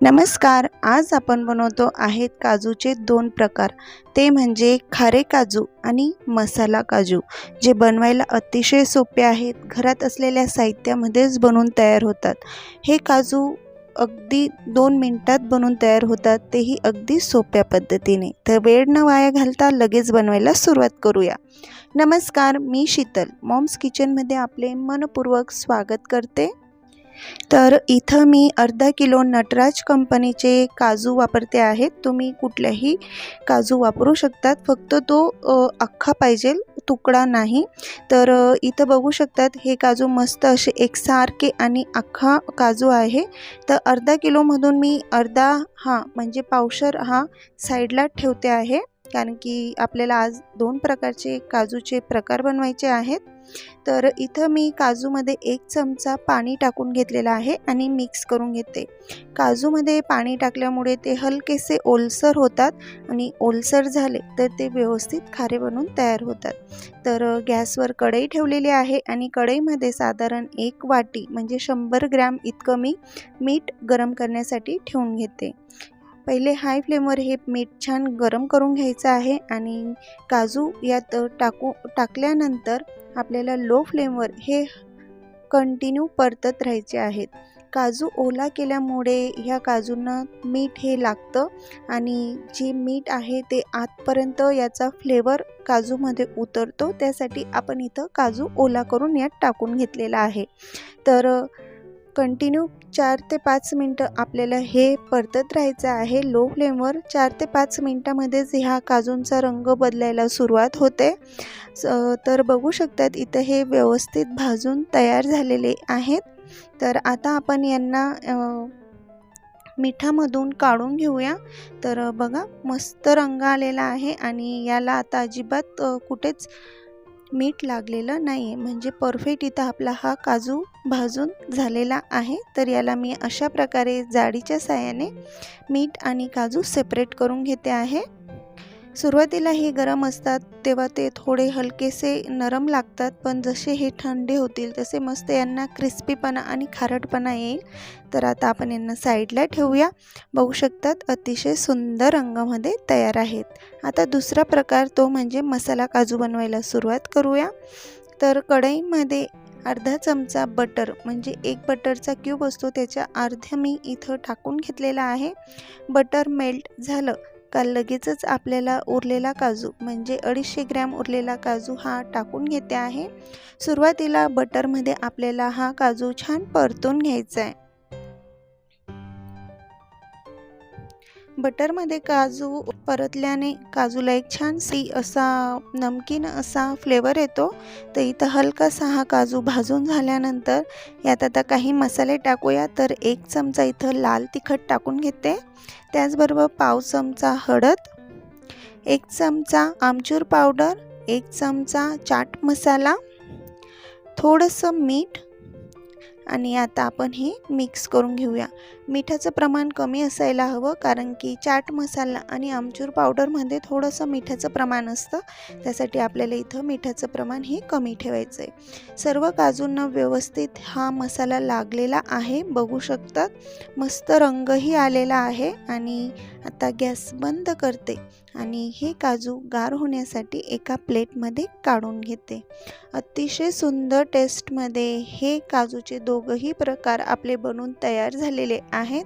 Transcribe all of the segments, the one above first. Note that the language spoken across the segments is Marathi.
नमस्कार आज आपण बनवतो आहेत काजूचे दोन प्रकार. ते म्हणजे खारे काजू आणि मसाला काजू जे बनवायला अतिशय सोपे आहेत. घरात असलेल्या साहित्यामध्येच बनवून तयार होतात. हे काजू अगदी दोन मिनटात बनवून तयार होतात. तेही अगदी सोप्या पद्धतीने. तर वेळ न वाया घालता लगेच बनवायला सुरुवात करूया. नमस्कार मी शीतल. मॉम्स किचनमध्ये आपले मनपूर्वक स्वागत करते. तर इथं मी अर्धा किलो नटराज कंपनीचे काजू वापरते आहेत तुम्ही कुठल्याही काजू वापरू शकतात. फक्त तो अख्खा पाहिजे तुकडा नाही. तर इथं बघू शकतात हे काजू मस्त असे एकसारखे आणि अख्खा काजू आहे. तर अर्धा किलोमधून मी अर्धा हा म्हणजे पावशर हा साईडला ठेवते आहे. कारण की आपल्याला आज दोन प्रकारचे काजूचे प्रकार बनवायचे आहेत. तर इथं मी काजूमध्ये एक चमचा पाणी टाकून घेतलेला आहे आणि मिक्स करून घेते. काजूमध्ये पाणी टाकल्यामुळे ते हलकेसे ओलसर होतात आणि ओलसर झाले तर ते व्यवस्थित खारे बनून तयार होतात. तर गॅसवर कढई ठेवलेली आहे आणि कढईमध्ये साधारण एक वाटी म्हणजे शंभर ग्रॅम इतकं मी मीठ गरम करण्यासाठी ठेवून घेते. पहिले हाय फ्लेमवर हे मीठ छान गरम करून घ्यायचं आहे आणि काजू यात टाकू टाकल्यानंतर आपल्याला लो फ्लेमवर हे कंटिन्यू परतत राहायचे आहेत. काजू ओला केल्यामुळे ह्या काजूंना मीठ हे लागतं आणि जे मीठ आहे ते आतपर्यंत याचा फ्लेवर काजूमध्ये उतरतो त्यासाठी आपण इथं काजू ओला करून यात टाकून घेतलेला आहे. तर कंटिन्यू चार ते पाच मिनटं आपल्याला हे परतत राहायचं आहे. लो फ्लेमवर चार ते पाच मिनटामध्येच ह्या काजूंचा रंग बदलायला सुरुवात होते. तर बघू शकतात इथं हे व्यवस्थित भाजून तयार झालेले आहेत. तर आता आपण यांना मिठामधून काढून घेऊया. तर बघा मस्त रंग आलेला आहे आणि याला आता अजिबात कुठेच मीठ लागलेलं नाही आहे म्हणजे परफेक्ट इथं आपला हा काजू भाजून झालेला आहे. तर याला मी अशा प्रकारे जाडीच्या साह्याने मीठ आणि काजू सेपरेट करून घेते आहे. सुरुवातीला हे गरम असतात तेव्हा ते थोडे हलकेसे नरम लागतात पण जसे हे थंडे होतील तसे मस्त यांना क्रिस्पीपणा आणि खारटपणा येईल. तर आता आपण यांना साईडला ठेवूया. बघू शकतात अतिशय सुंदर रंगामध्ये तयार आहेत. आता दुसरा प्रकार तो म्हणजे मसाला काजू बनवायला सुरुवात करूया. तर कढईमध्ये अर्धा चमचा बटर म्हणजे एक बटरचा क्यूब असतो त्याच्या अर्ध्या मी इथं टाकून घेतलेला आहे. बटर मेल्ट झालं. का लगेचच आपल्याला उरलेला काजू म्हणजे अडीचशे ग्रॅम उरलेला काजू हा टाकून घेते आहे. सुरुवातीला बटरमध्ये आपल्याला हा काजू छान परतून घ्यायचा आहे. बटरमध्ये काजू परतल्याने काजूला एक छान सी असा नमकीन असा फ्लेवर येतो. तर इथं हलकासा हा काजू भाजून झाल्यानंतर यात आता काही मसाले टाकूया. तर एक चमचा इथं लाल तिखट टाकून घेते. त्याचबरोबर पाव चमचा हळद एक चमचा आमचूर पावडर एक चमचा चाट मसाला थोडंसं मीठ आणि आता आपण हे मिक्स करून घेऊया. मिठाचं प्रमाण कमी असायला हवं कारण की चाट मसाला आणि आमचूर पावडरमध्ये थोडंसं मिठाचं प्रमाण असतं. त्यासाठी आपल्याला इथं मिठाचं प्रमाण हे कमी ठेवायचं आहे सर्व काजूंना व्यवस्थित हा मसाला लागलेला आहे. बघू शकतात. मस्त रंगही आलेला आहे आणि आता गॅस बंद करते आणि हे काजू गार होण्यासाठी एका प्लेटमध्ये काढून घेते. अतिशय सुंदर टेस्टमध्ये हे काजूचे दोघंही प्रकार आपले बनून तयार झालेले आहेत.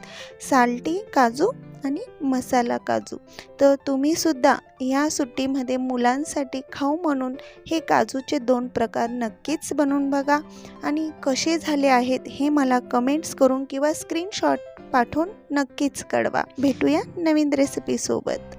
साल्टी काजू आणि मसाला काजू. तर तुम्हीसुद्धा ह्या सुट्टीमध्ये मुलांसाठी खाऊ म्हणून हे काजूचे दोन प्रकार नक्कीच बनवून बघा. आणि कसे झाले आहेत हे मला कमेंट्स करून किंवा स्क्रीनशॉट पाठवून नक्कीच कळवा. भेटूया नवीन रेसिपीसोबत